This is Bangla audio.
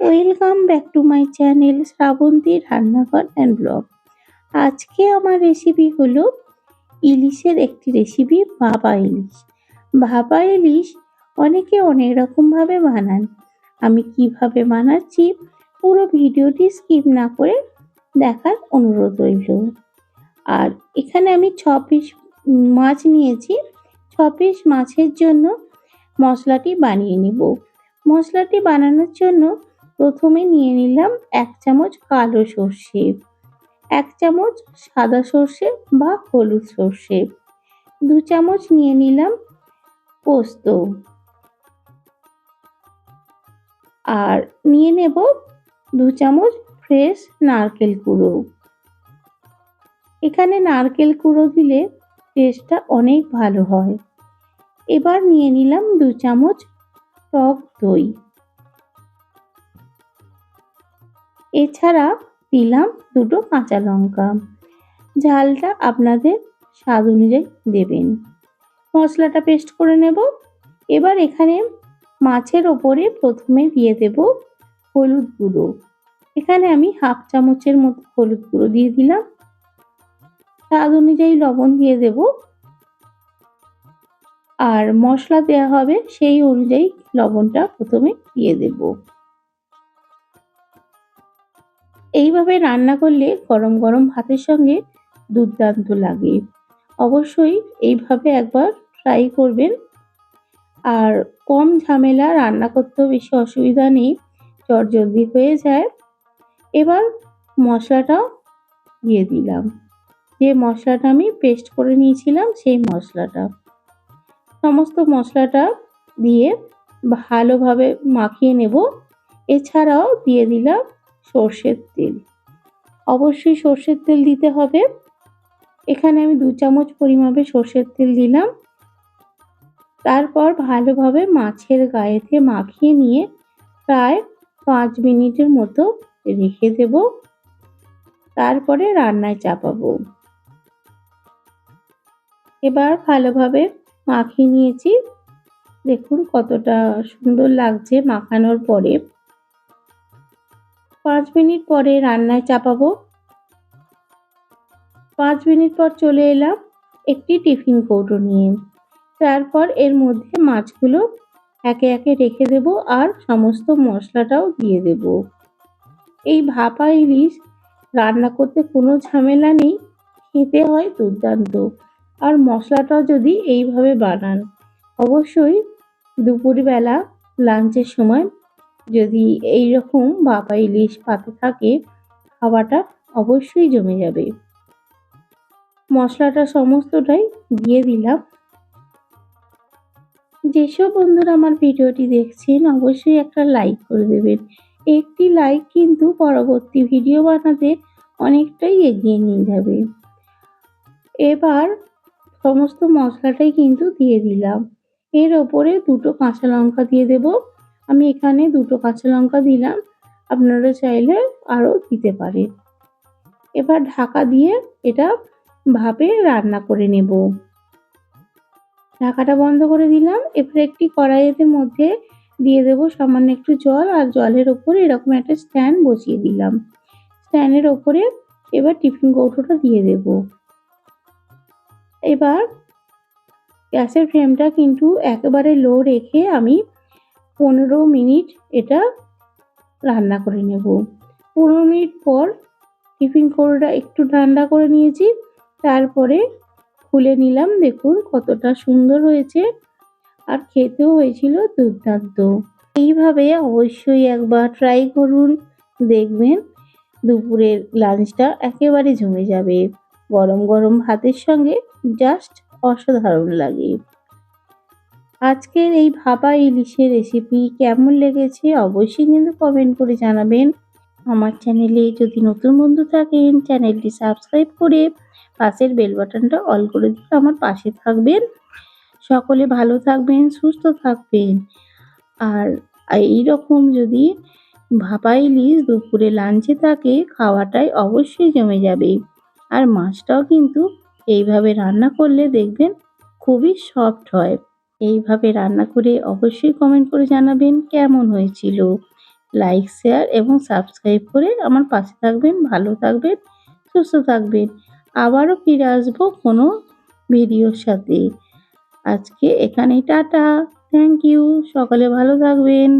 Welcome back to my channel Shrabanti Rannaghar and blog আজকে আমার রেসিপি হলো ইলিশের একটি রেসিপি ভাপা ইলিশ। ভাপা ইলিশ অনেকে অনেক রকমভাবে বানান। আমি কীভাবে বানাচ্ছি পুরো ভিডিওটি স্কিপ না করে দেখার অনুরোধ রইল। আর এখানে আমি ছ পিস মাছ নিয়েছি। ছ পিস মাছের জন্য মশলাটি বানিয়ে নিব। মশলাটি বানানোর জন্য প্রথমে নিয়ে নিলাম এক চামচ কালো সর্ষে, এক চামচ সাদা সর্ষে বা হলুদ সর্ষে, দু চামচ নিয়ে নিলাম পোস্ত আর নিয়ে নেব দু চামচ ফ্রেশ নারকেল কুড়ো। এখানে নারকেল কুড়ো দিলে টেস্টটা অনেক ভালো হয়। এবার নিয়ে নিলাম দু চামচ টক দই। এছাড়া দিলাম দুটো কাঁচা লঙ্কা। ঝালটা আপনাদের স্বাদ অনুযায়ী দেবেন। মশলাটা পেস্ট করে নেব। এবার এখানে মাছের ওপরে প্রথমে দিয়ে দেব হলুদ গুঁড়ো। এখানে আমি হাফ চামচের মতো হলুদ গুঁড়ো দিয়ে দিলাম। স্বাদ অনুযায়ী লবণ দিয়ে দেব। আর মশলা দেওয়া হবে সেই অনুযায়ী লবণটা প্রথমে দিয়ে দেব। এইভাবে রান্না করলে গরম গরম ভাতের সঙ্গে দুর্দান্ত লাগে। অবশ্যই এইভাবে একবার ট্রাই করবেন। আর কম ঝামেলা রান্না করতেও বেশি অসুবিধা নেই জলদি হয়ে যায়। এবার মশলাটাও দিয়ে দিলাম। যে মশলাটা আমি পেস্ট করে নিয়েছিলাম সেই মশলাটা। সমস্ত মশলাটা দিয়ে ভালোভাবে মাখিয়ে নেব। এছাড়াও দিয়ে দিলাম সর্ষের তেল। অবশ্যই সর্ষের তেল দিতে হবে। এখানে আমি দু চামচ পরিমাপে সর্ষের তেল দিলাম। তারপর ভালোভাবে মাছের গায়েতে মাখিয়ে নিয়ে প্রায় পাঁচ মিনিটের মতো রেখে দেব। তারপরে রান্নায় চাপাবো। এবার ভালোভাবে মাখিয়ে নিয়েছি। দেখুন কতটা সুন্দর লাগছে মাখানোর পরে। পাঁচ মিনিট পরে রান্নায় চাপাবো। পাঁচ মিনিট পর চলে এলাম একটি টিফিন কৌটো নিয়ে। তারপর এর মধ্যে মাছগুলো একে একে রেখে দেব আর সমস্ত মশলাটাও দিয়ে দেব। এই ভাপা ইলিশ রান্না করতে কোনো ঝামেলা নেই, খেতে হয় দুর্দান্ত। আর মশলাটাও যদি এইভাবে বানান, অবশ্যই দুপুরবেলা লাঞ্চের সময় যদি এই রকম ভাপা ইলিশ পাতে থাকে, খাওয়াটা অবশ্যই জমে যাবে। মশলাটা সমস্তটাই দিয়ে দিলাম। যেসব বন্ধুরা আমার ভিডিওটি দেখছেন, অবশ্যই একটা লাইক করে দেবেন। একটি লাইক কিন্তু পরবর্তী ভিডিও বানাতে অনেকটাই এগিয়ে নিয়ে যাবে। এবার সমস্ত মশলাটাই কিন্তু দিয়ে দিলাম। এর ওপরে দুটো কাঁচা লঙ্কা দিয়ে দেব। আমি এখানে দুটো কাঁচা লঙ্কা দিলাম। আপনারা চাইলে আরও দিতে পারেন এবার ঢাকা দিয়ে এটা ভাপে রান্না করে নেব। ঢাকাটা বন্ধ করে দিলাম। এবার একটি কড়াইয়ের মধ্যে দিয়ে দেব সামান্য একটু জল আর জলের ওপরে এরকম একটা স্ট্যান্ড বসিয়ে দিলাম। স্ট্যান্ডের ওপরে এবার টিফিন কৌটোটা দিয়ে দেব। এবার গ্যাসের ফ্লেমটা কিন্তু একেবারে লো রেখে আমি পনেরো মিনিট এটা রান্না করে নেব। পনেরো মিনিট পর টিফিন কৌটোটা একটু ঠান্ডা করে নিয়েছি, তারপরে খুলে নিলাম, দেখুন কতটা সুন্দর হয়েছে আর খেতেও হয়েছিল দুর্দান্ত। এইভাবে অবশ্যই একবার ট্রাই করুন, দেখবেন দুপুরের লাঞ্চটা একেবারে জমে যাবে। গরম গরম ভাতের সঙ্গে জাস্ট অসাধারণ লাগে। আজকের এই ভাপা ইলিশের রেসিপি কেমন লেগেছে অবশ্যই কিন্তু কমেন্ট করে জানাবেন। আমার চ্যানেলে যদি নতুন বন্ধু থাকেন চ্যানেলটি সাবস্ক্রাইব করে পাশের বেল বাটনটা অল করে দিয়ে আমার পাশে থাকবেন। সকলে ভালো থাকবেন, সুস্থ থাকবেন। আর এই রকম যদি ভাপা ইলিশ দুপুরে লাঞ্চে থাকে, খাওয়াটাই অবশ্যই জমে যাবে। আর মাছটাও কিন্তু এইভাবে রান্না করলে দেখবেন খুবই সফট হয়। এইভাবে রান্না করে অবশ্যই কমেন্ট করে জানাবেন কেমন হয়েছিল। লাইক শেয়ার এবং সাবস্ক্রাইব করে আমার পাশে থাকবেন, ভালো থাকবেন, সুস্থ থাকবেন। আবারও ফিরে আসব কোনো ভিডিওর সাথে। আজকে এখানেই টাটা। থ্যাংক ইউ সকালে ভালো থাকবেন।